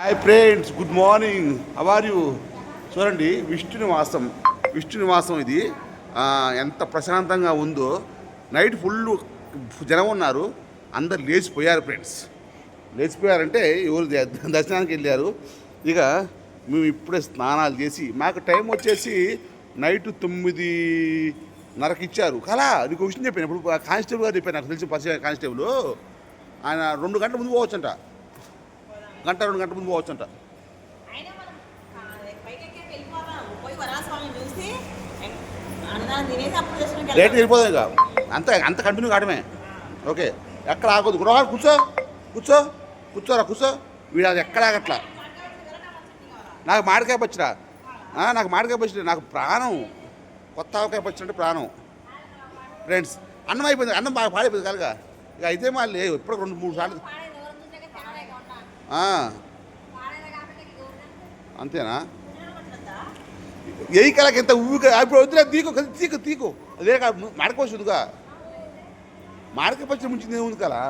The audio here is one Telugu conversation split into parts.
Hi friends good morning. Hour you చూడండి విష్ణు నివాసం. విష్ణు నివాసం ఇది. ఎంత ప్రశాంతంగా ఉందో. నైట్ ఫుల్ జనం ఉన్నారు. అందరు లేచిపోయారు ఫ్రెండ్స్. లేచిపోయారంటే ఎవరు దర్శనానికి వెళ్ళారు. ఇక మేము ఇప్పుడే స్నానాలు చేసి మాకు టైం వచ్చేసి నైట్ తొమ్మిది నరకు ఇచ్చారు. కలా నీకు విషయం చెప్పాను. ఇప్పుడు కానిస్టేబుల్ గారు చెప్పాను నాకు తెలిసిన పరిచయం కానిస్టేబుల్. ఆయన రెండు గంటల ముందు పోవచ్చంట. గంట రెండు గంటల ముందు పోవచ్చంట. వెళ్దాం. వెళ్ళిపోదాం ఇక. అంత అంత కంటిన్యూ కావడమే. ఓకే. ఎక్కడ ఆగొద్దు. గృహ కూర్చో. కూర్చో. కూర్చోరా కూర్చో. వీడు అది ఎక్కడ ఆగట్లా? నాకు మామిడికాయ పచ్చిరా నాకు మామిడికాయ పచ్చిరా నాకు ప్రాణం. కొత్త ఆవకాయ పచ్చడి అంటే ప్రాణం. ఫ్రెండ్స్ అన్నం అయిపోయింది. అన్నం బాగా పాడైపోయింది కనుక ఇక అయితే మళ్ళీ ఎప్పుడు రెండు మూడు సార్లు పాడేది ఎవరు చూసాక తినలేక ఉంటాను. ఆ, పాడేది కాబట్టి ఇక ఎవరు అంతేనా? ఎయి ఏ కలకి ఎంత ఊరిక ఇప్పుడు వద్దులే తీకు తీకు తీకు అదే కాదు మాడకోవచ్చుగా మాడకాయ పచ్చడి ముంచింది ఏముంది కదా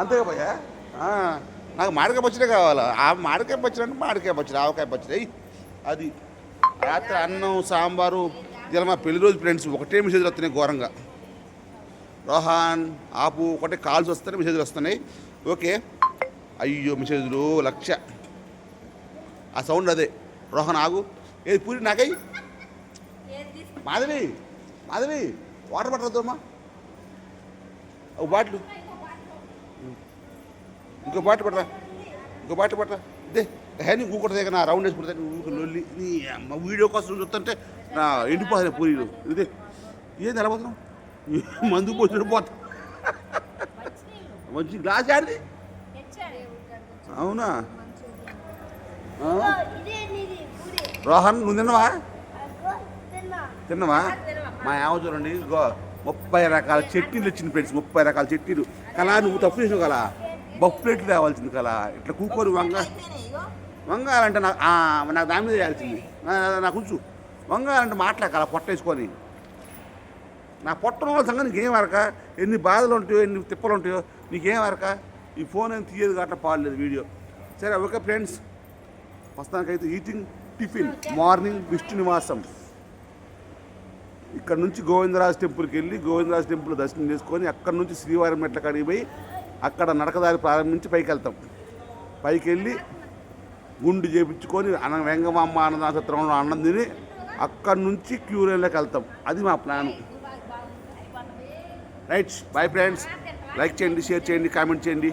అంతేగా భయ్యా నాకు మాడకాయ పచ్చడే కావాలా? ఆ మాడకాయ పచ్చడి అంటే మాడకాయ పచ్చడి ఆవకాయ పచ్చడి. అది. రాత్రి అన్నం సాంబారు ఇలా మా పెళ్ళి రోజు ఫ్రెండ్స్ ఒకటే మెసేజ్లు వస్తున్నాయి ఘోరంగా. రోహాన్ ఆపు ఒకటే కాల్స్ వస్తున్నాయి మెసేజ్లు వస్తున్నాయి. ఓకే. అయ్యో మెసేజ్లు లక్ష. ఆ సౌండ్ అదే. రోహన్ ఆగు. ఏది పూరి నాకై? మాధవి మాధవి వాటర్ బాటిల్ వద్దమ్మా ఒక బాటిల్. ఇంకో బాటిల్ పట్టరా ఇంకో బాటిల్ పట్టరా ఇదే హే నీ కదా నా రౌండ్ వేసి పుడతాను ఊరికి లొల్లి నీ అమ్మ వీడియో కోసం చూస్తుంటే నా ఎండిపోతుంది పూరీలు. ఇదే ఏం తెలబోతున్నావు మందు పోసిన పోతా మంచి గ్లాస్ ఆడిది అవునా? రోహన్ నువ్వు తిన్నావా తిన్నావా మా ఆమె చూడండి ముప్పై రకాల చట్నీలు వచ్చింది ఫ్రెండ్స్ ముప్పై రకాల చట్నీలు కలా నువ్వు తప్పు చేసావు కలా బొప్పు ప్లేట్లు తేవాల్సింది కలా ఇట్లా కూకొని వంగ. వంగాలంటే నాకు నాకు దాని మీద చేయాల్సింది నాకు ఉంచు వంగాలంటే మాట్లాడాలి పొట్ట వేసుకొని నా పొట్టం వల్ల సంగతి నీకేం వరక ఎన్ని బాధలు ఉంటాయో ఎన్ని తిప్పలు ఉంటాయో నీకేం వరక ఈ ఫోన్ ఏం తీయదు అట్లా పాడలేదు వీడియో. సరే ఓకే ఫ్రెండ్స్. ప్రస్తుతానికైతే ఈటింగ్ టిఫిన్ మార్నింగ్ విష్ణు నివాసం. ఇక్కడ నుంచి గోవిందరాజు టెంపుల్కి వెళ్ళి గోవిందరాజ్ టెంపుల్ దర్శనం చేసుకొని అక్కడ నుంచి శ్రీవారి మెట్ల కాడికి పోయి అక్కడ నడకదారి ప్రారంభించి పైకి వెళ్తాం పైకి వెళ్ళి గుండు చేపించుకొని అన్న వెంగమాంబ అన్నదాసత్రంలో అన్నం తిని అక్కడి నుంచి క్యూ వెళ్తాం. అది మా plan. Right bye friends like చేయండి షేర్ చేయండి కామెంట్ చేయండి.